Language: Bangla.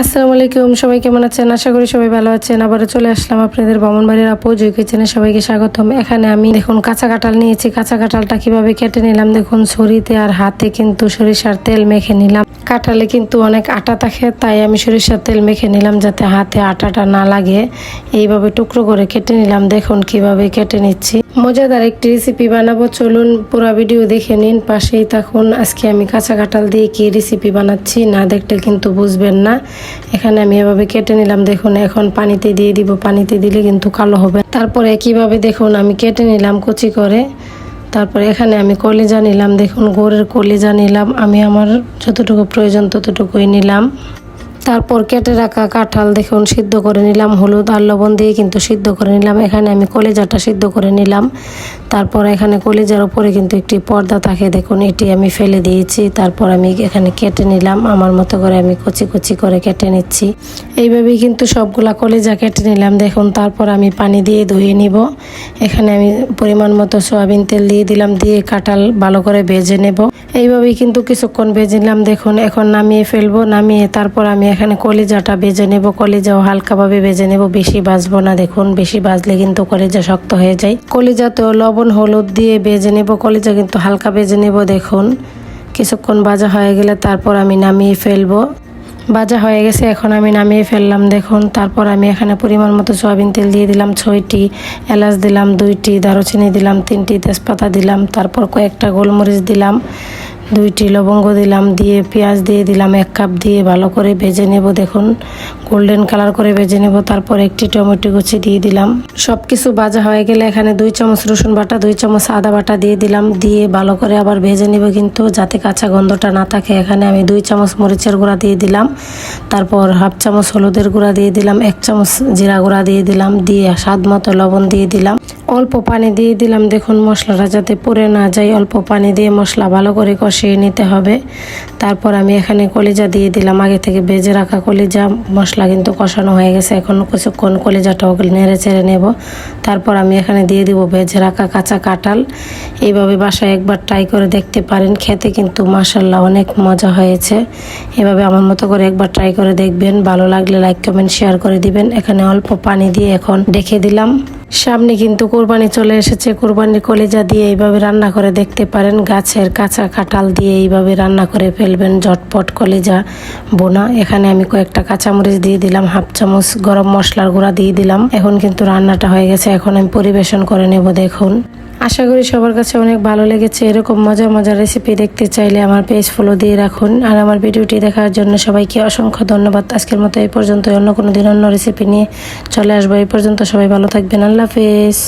আসসালামু আলাইকুম, সবাই কেমন আছেন? আশা করি সবাই ভালো আছেন। আবারও চলে আসলাম আপনাদের বামনবাড়ির আপু জয় কিচেনে সবাইকে স্বাগতম। এখানে আমি দেখুন কাঁচা কাঁঠাল নিয়েছি। কাঁচা কাঁঠালটা কীভাবে কেটে নিলাম? দেখুন ছুরিতে আর হাতে কিন্তু সরিষার তেল মেখে নিলাম। কাঁঠালে কিন্তু অনেক আটা থাকে, তাই আমি সরিষার তেল মেখে নিলাম যাতে হাতে আটাটা না লাগে। এইভাবে টুকরো করে কেটে নিলাম। দেখুন কীভাবে কেটে নিচ্ছি। মজাদার একটি রেসিপি বানাবো। চলুন পুরো ভিডিও দেখে নিন, পাশেই থাকুন। আজকে আমি কাঁচা কাঁঠাল দিয়ে কি রেসিপি বানাচ্ছি না দেখলে কিন্তু বুঝবেন না। এখানে আমি এভাবে কেটে নিলাম, দেখুন, এখন পানিতে দিয়ে দিব। পানিতে দিলে কিন্তু কালো হবে। তারপরে কীভাবে দেখুন, আমি কেটে নিলাম কুচি করে। তারপরে এখানে আমি কলিজা নিলাম, দেখুন গরুর কলিজা নিলাম। আমি আমার যতটুকু প্রয়োজন ততটুকুই নিলাম। তারপর কেটে রাখা কাঁঠাল দেখুন সিদ্ধ করে নিলাম, হলুদ আর লবণ দিয়ে কিন্তু সিদ্ধ করে নিলাম। এখানে আমি কলেজাটা সিদ্ধ করে নিলাম। তারপর এখানে কলিজার উপরে কিন্তু একটি পর্দা থাকে, দেখুন এটি আমি ফেলে দিয়েছি। তারপর আমি এখানে কেটে নিলাম, আমার মতো করে আমি কুচি কুচি করে কেটে নিচ্ছি। এইভাবেই কিন্তু সবগুলা কলেজা কেটে নিলাম, দেখুন। তারপর আমি পানি দিয়ে ধুয়ে নিব। এখানে আমি পরিমাণ মতো সয়াবিন তেল দিয়ে দিলাম, দিয়ে কাঁঠাল ভালো করে ভেজে নেব। এইভাবেই কিন্তু কিছুক্ষণ ভেজে নিলাম, দেখুন। এখন নামিয়ে ফেলব, নামিয়ে তারপর আমি এখানে কলিজাটা বেজে নেব, কলিজাও হালকাভাবে বেজে নেব, বেশি ভাজবো না, দেখুন, বেশি বাজলে কিন্তু কলিজা শক্ত হয়ে যায়। কলিজাতেও লবণ, হলুদ দিয়ে বেজে নেব, কলিজা কিন্তু হালকা বেজে নেব, দেখুন। কিছুক্ষণ বাজা হয়ে গেলে তারপর আমি নামিয়ে ফেলব। ভাজা হয়ে গেছে, এখন আমি নামিয়ে ফেললাম, দেখুন। তারপর আমি এখানে পরিমাণ মতো সয়াবিন তেল দিয়ে দিলাম, ছয়টি এলাচ দিলাম, দুইটি দারুচিনি দিলাম, তিনটি তেজপাতা দিলাম, তারপর কয়েকটা গোলমরিচ দিলাম। দুইটি লবঙ্গ দিলাম, দিয়ে পেঁয়াজ দিয়ে দিলাম এক কাপ, দিয়ে ভালো করে ভেজে নেব, দেখুন। গোল্ডেন কালার করে ভেজে নেব, তারপর একটি টমেটো কুচি দিয়ে দিলাম। সব কিছু ভাজা হয়ে গেলে এখানে দুই চামচ রসুন বাটা, দুই চামচ আদা বাটা দিয়ে দিলাম, দিয়ে ভালো করে আবার ভেজে নেব কিন্তু যাতে কাঁচা গন্ধটা না থাকে। এখানে আমি দুই চামচ মরিচের গুঁড়া দিয়ে দিলাম, তারপর হাফ চামচ হলুদের গুঁড়া দিয়ে দিলাম, এক চামচ জিরা গুঁড়া দিয়ে দিলাম, দিয়ে স্বাদ মতো লবণ দিয়ে দিলাম। অল্প পানি দিয়ে দিলাম। দেখুন, মশলাটা যাতে পুড়ে না যায়, অল্প পানি দিয়ে মশলা ভালো করে কষিয়ে নিতে হবে। তারপর আমি এখানে কলিজা দিয়ে দিলাম। আগে থেকে ভেজে রাখা কলিজা, মশলা কিন্তু কষানো হয়ে গেছে। এখন কিছুক্ষণ কলিজাটাও নেড়ে চেড়ে নেব। তারপর আমি এখানে দিয়ে দিব ভেজে রাখা কাঁচা কাঁঠাল। এইভাবে বাসায় একবার ট্রাই করে দেখতে পারেন। খেতে কিন্তু মাসাল্লাহ অনেক মজা হয়েছে। এভাবে আমার মতো করে একবার ট্রাই করে দেখবেন। ভালো লাগলে লাইক, কমেন্ট, শেয়ার করে দিবেন। এখানে অল্প পানি দিয়ে এখন ডেকে দিলাম। সামনে কিন্তু কোরবানি চলে এসেছে। কোরবানির কলেজা দিয়ে এইভাবে রান্না করে দেখতে পারেন। গাছের কাঁচা কাঁঠাল দিয়ে এইভাবে রান্না করে ফেলবেন। ঝটপট কলেজা বোনা। এখানে আমি কয়েকটা কাঁচামরিচ দিয়ে দিলাম, হাফ চামচ গরম মশলার গুঁড়া দিয়ে দিলাম। এখন কিন্তু রান্নাটা হয়ে গেছে। এখন আমি পরিবেশন করে নেব, দেখুন। আশা করি সবার কাছে অনেক ভালো লেগেছে। এরকম মজার মজার রেসিপি দেখতে চাইলে আমার পেজ ফলো দিয়ে রাখুন। আর আমার ভিডিওটি দেখার জন্য সবাইকে অসংখ্য ধন্যবাদ। আজকের মতো এই পর্যন্ত অন্য কোনো দিন অন্য রেসিপি নিয়ে চলে আসব। এই পর্যন্ত সবাই ভালো থাকবেন। আল্লাহ হাফেজ।